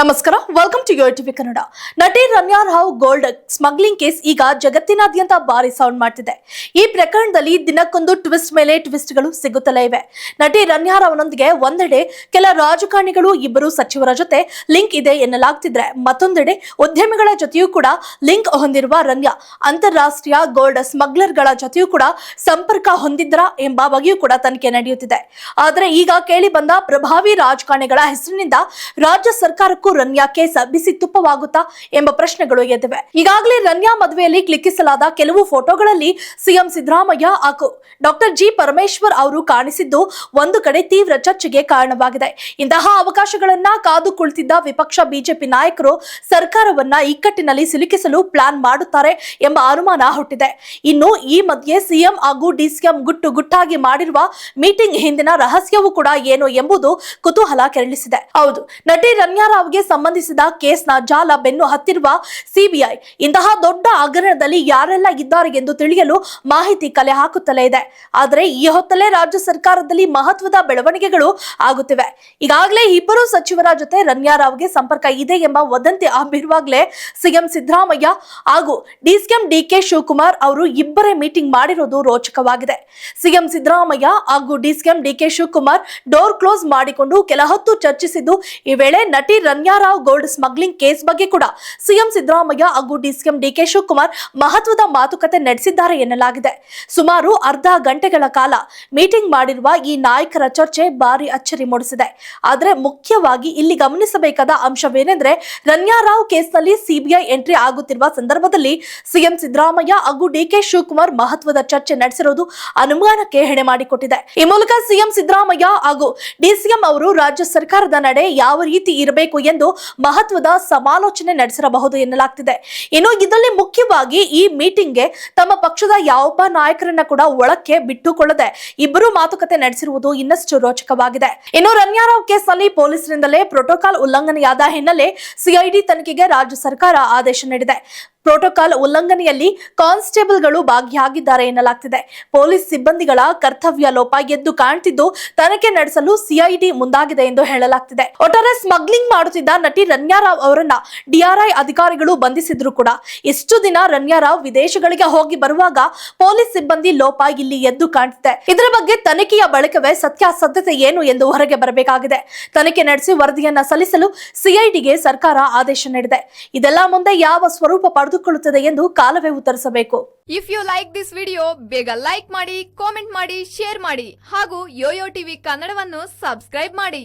ನಮಸ್ಕಾರ welcome to your TV Kannada ನಟಿ Ramya Rao gold smuggling case ಈಗ ಜಗತ್ತಿನಾದ್ಯಂತ ಭಾರಿ ಸೌಂಡ್ ಮಾಡ್ತಿದೆ. ಈ ಪ್ರಕರಣದಲ್ಲಿ ದಿನಕ್ಕೊಂದು ಟ್ವಿಸ್ಟ್ ಮೇಲೆ ಟ್ವಿಸ್ಟ್ಗಳು ಸಿಗುತ್ತಲೇ ಇವೆ. ನಟಿ ರಮ್ಯಾ ರಾವ್ನೊಂದಿಗೆ ಒಂದೆಡೆ ಕೆಲ ರಾಜಕಾರಣಿಗಳು ಇಬ್ಬರು ಸಚಿವರ ಜೊತೆ ಲಿಂಕ್ ಇದೆ ಎನ್ನಲಾಗ್ತಿದ್ರೆ ಮತ್ತೊಂದೆಡೆ ಉದ್ಯಮಿಗಳ ಜೊತೆಯೂ ಕೂಡ ಲಿಂಕ್ ಹೊಂದಿರುವ ರಮ್ಯಾ, ಅಂತಾರಾಷ್ಟ್ರೀಯ ಗೋಲ್ಡ್ ಸ್ಮಗ್ಲರ್ಗಳ ಜೊತೆಯೂ ಕೂಡ ಸಂಪರ್ಕ ಹೊಂದಿದ್ರ ಎಂಬ ಬಗೆಯೂ ಕೂಡ ತನಿಖೆ ನಡೆಯುತ್ತಿದೆ. ಆದರೆ ಈಗ ಕೇಳಿ ಬಂದ ಪ್ರಭಾವಿ ರಾಜಕಾರಣಿಗಳ ಹೆಸರಿನಿಂದ ರಾಜ್ಯ ಸರ್ಕಾರಕ್ಕೂ ರನ್ಯಾ ಕೇಸ್ ಬಿಸಿ ತುಪ್ಪವಾಗುತ್ತಾ ಎಂಬ ಪ್ರಶ್ನೆಗಳು ಎದ್ದಿವೆ. ಈಗಾಗಲೇ ರನ್ಯಾ ಮದುವೆಯಲ್ಲಿ ಕ್ಲಿಕ್ಕಿಸಲಾದ ಕೆಲವು ಫೋಟೋಗಳಲ್ಲಿ ಸಿಎಂ ಸಿದ್ದರಾಮಯ್ಯ ಹಾಗೂ ಡಾಕ್ಟರ್ ಜಿ ಪರಮೇಶ್ವರ್ ಅವರು ಕಾಣಿಸಿದ್ದು ಒಂದು ಕಡೆ ತೀವ್ರ ಚರ್ಚೆಗೆ ಕಾರಣವಾಗಿದೆ. ಇಂತಹ ಅವಕಾಶಗಳನ್ನ ಕಾದು ಕುಳಿತಿದ್ದ ವಿಪಕ್ಷ ಬಿಜೆಪಿ ನಾಯಕರು ಸರ್ಕಾರವನ್ನ ಇಕ್ಕಟ್ಟಿನಲ್ಲಿ ಸಿಲುಕಿಸಲು ಪ್ಲಾನ್ ಮಾಡುತ್ತಾರೆ ಎಂಬ ಅನುಮಾನ ಹುಟ್ಟಿದೆ. ಇನ್ನು ಈ ಮಧ್ಯೆ ಸಿಎಂ ಹಾಗೂ ಡಿಸಿಎಂ ಗುಟ್ಟು ಗುಟ್ಟಾಗಿ ಮಾಡಿರುವ ಮೀಟಿಂಗ್ ಹಿಂದಿನ ರಹಸ್ಯವೂ ಕೂಡ ಏನು ಎಂಬುದು ಕುತೂಹಲ ಕೆರಳಿಸಿದೆ. ಹೌದು, ನಟಿ ರಮ್ಯಾ ರಾವ್ಗೆ ಸಂಬಂಧಿಸಿದ ಕೇಸ್ನ ಜಾಲ ಬೆನ್ನು ಹತ್ತಿರುವ ಸಿಬಿಐ. ಇಂತಹ ದೊಡ್ಡ ಹಗರಣದಲ್ಲಿ ಯಾರೆಲ್ಲ ಇದ್ದಾರೆ ಎಂದು ತಿಳಿಯಲು ಮಾಹಿತಿ ಕಲೆ ಹಾಕುತ್ತಲೇ ಇದೆ. ಆದರೆ ಈ ಹೊತ್ತಲೇ ರಾಜ್ಯ ಸರ್ಕಾರದಲ್ಲಿ ಮಹತ್ವದ ಬೆಳವಣಿಗೆಗಳು ಆಗುತ್ತಿವೆ. ಈಗಾಗಲೇ ಇಬ್ಬರು ಸಚಿವರ ಜೊತೆ ರನ್ಯಾರಾವ್ಗೆ ಸಂಪರ್ಕ ಇದೆ ಎಂಬ ವದಂತಿ ಹಬ್ಬಿರುವಾಗಲೇ ಸಿಎಂ ಸಿದ್ದರಾಮಯ್ಯ ಹಾಗೂ ಡಿಸಿಎಂ ಡಿಕೆ ಶಿವಕುಮಾರ್ ಅವರು ಇಬ್ಬರೇ ಮೀಟಿಂಗ್ ಮಾಡಿರೋದು ರೋಚಕವಾಗಿದೆ. ಸಿಎಂ ಸಿದ್ದರಾಮಯ್ಯ ಹಾಗೂ DCM DK Shivakumar door close ಮಾಡಿಕೊಂಡು ಕೆಲ ಹೊತ್ತು ಚರ್ಚಿಸಿದ್ದು, ಈ ವೇಳೆ ನಟಿ Ramya Rao gold smuggling case ಬಗ್ಗೆ ಕೂಡ ಸಿಎಂ ಸಿದ್ದರಾಮಯ್ಯ ಹಾಗೂ ಡಿಸಿಎಂ ಡಿಕೆ ಶಿವಕುಮಾರ್ ಮಹತ್ವದ ಮಾತುಕತೆ ನಡೆಸಿದ್ದಾರೆ ಎನ್ನಲಾಗಿದೆ. ಸುಮಾರು ಅರ್ಧ ಗಂಟೆಗಳ ಕಾಲ ಮೀಟಿಂಗ್ ಮಾಡಿರುವ ಈ ನಾಯಕರ ಚರ್ಚೆ ಭಾರಿ ಅಚ್ಚರಿ ಮೂಡಿಸಿದೆ. ಆದರೆ ಮುಖ್ಯವಾಗಿ ಇಲ್ಲಿ ಗಮನಿಸಬೇಕಾದ ಅಂಶವೇನೆಂದ್ರೆ ರನ್ಯಾರಾವ್ ಕೇಸ್ನಲ್ಲಿ ಸಿಬಿಐ ಎಂಟ್ರಿ ಆಗುತ್ತಿರುವ ಸಂದರ್ಭದಲ್ಲಿ ಸಿಎಂ ಸಿದ್ದರಾಮಯ್ಯ ಹಾಗೂ ಡಿಕೆ ಶಿವಕುಮಾರ್ ಮಹತ್ವದ ಚರ್ಚೆ ನಡೆಸಿರುವುದು ಅನುಮಾನಕ್ಕೆ ಹೆಣೆ ಮಾಡಿಕೊಟ್ಟಿದೆ. ಈ ಮೂಲಕ ಸಿಎಂ ಸಿದ್ದರಾಮಯ್ಯ ಹಾಗೂ ಡಿಸಿಎಂ ಅವರು ರಾಜ್ಯ ಸರ್ಕಾರದ ನಡೆ ಯಾವ ರೀತಿ ಇರಬೇಕು ಎಂದು ಮಹತ್ವದ ಸಮಾಲೋಚನೆ ನಡೆಸಿರಬಹುದು ಎನ್ನಲಾಗ್ತಿದೆ. ಇನ್ನು ಇದರಲ್ಲಿ ಮುಖ್ಯವಾಗಿ ಈ ಮೀಟಿಂಗ್ಗೆ ತಮ್ಮ ಪಕ್ಷದ ಯಾವೊಬ್ಬ ನಾಯಕರನ್ನ ಕೂಡ ಒಳಕ್ಕೆ ಬಿಟ್ಟುಕೊಳ್ಳದೆ ಇಬ್ಬರು ಮಾತುಕತೆ ನಡೆಸಿರುವುದು ಇನ್ನಷ್ಟು ರೋಚಕವಾಗಿದೆ. ಇನ್ನು ರನ್ಯಾರಾವ್ ಕೇಸ್ನಲ್ಲಿ ಪೊಲೀಸರಿಂದಲೇ ಪ್ರೋಟೋಕಾಲ್ ಉಲ್ಲಂಘನೆಯಾದ ಹಿನ್ನೆಲೆ ಸಿಐಡಿ ತನಿಖೆಗೆ ರಾಜ್ಯ ಸರ್ಕಾರ ಆದೇಶ ನೀಡಿದೆ. ಪ್ರೋಟೋಕಾಲ್ ಉಲ್ಲಂಘನೆಯಲ್ಲಿ ಕಾನ್ಸ್ಟೇಬಲ್ಗಳು ಭಾಗಿಯಾಗಿದ್ದಾರೆ ಎನ್ನಲಾಗ್ತಿದೆ. ಪೊಲೀಸ್ ಸಿಬ್ಬಂದಿಗಳ ಕರ್ತವ್ಯ ಲೋಪ ಎದ್ದು ಕಾಣ್ತಿದ್ದು ತನಿಖೆ ನಡೆಸಲು ಸಿಐಡಿ ಮುಂದಾಗಿದೆ ಎಂದು ಹೇಳಲಾಗ್ತಿದೆ. ಒಟ್ಟಾರೆ ಸ್ಮಗ್ಲಿಂಗ್ ಮಾಡುತ್ತಿದ್ದ ನಟಿ ರನ್ಯಾರಾವ್ ಅವರನ್ನ ಡಿಆರ್ಐ ಅಧಿಕಾರಿಗಳು ಬಂಧಿಸಿದ್ರು ಕೂಡ. ಇಷ್ಟು ದಿನ ರನ್ಯಾರಾವ್ ವಿದೇಶಗಳಿಗೆ ಹೋಗಿ ಬರುವಾಗ ಪೊಲೀಸ್ ಸಿಬ್ಬಂದಿ ಲೋಪ ಇಲ್ಲಿ ಎದ್ದು ಕಾಣ್ತಿದೆ. ಇದರ ಬಗ್ಗೆ ತನಿಖೆಯ ಬಳಿಕವೇ ಸತ್ಯಾಸತ್ಯತೆ ಏನು ಎಂದು ಹೊರಗೆ ಬರಬೇಕಾಗಿದೆ. ತನಿಖೆ ನಡೆಸಿ ವರದಿಯನ್ನ ಸಲ್ಲಿಸಲು ಸಿಐಡಿಗೆ ಸರ್ಕಾರ ಆದೇಶ ನೀಡಿದೆ. ಇದೆಲ್ಲ ಮುಂದೆ ಯಾವ ಸ್ವರೂಪ ಪಡೆದುಕೊಳ್ಳುತ್ತದೆ ಎಂದು ಕಾಲವೇ ಉತ್ತರಿಸಬೇಕು. If you like this video ಬೇಗ ಲೈಕ್ ಮಾಡಿ ಕಾಮೆಂಟ್ ಮಾಡಿ ಶೇರ್ ಮಾಡಿ ಹಾಗೂ ಯೋಯೋ ಟಿವಿ ಕನ್ನಡವನ್ನು ಸಬ್ಸ್ಕ್ರೈಬ್ ಮಾಡಿ.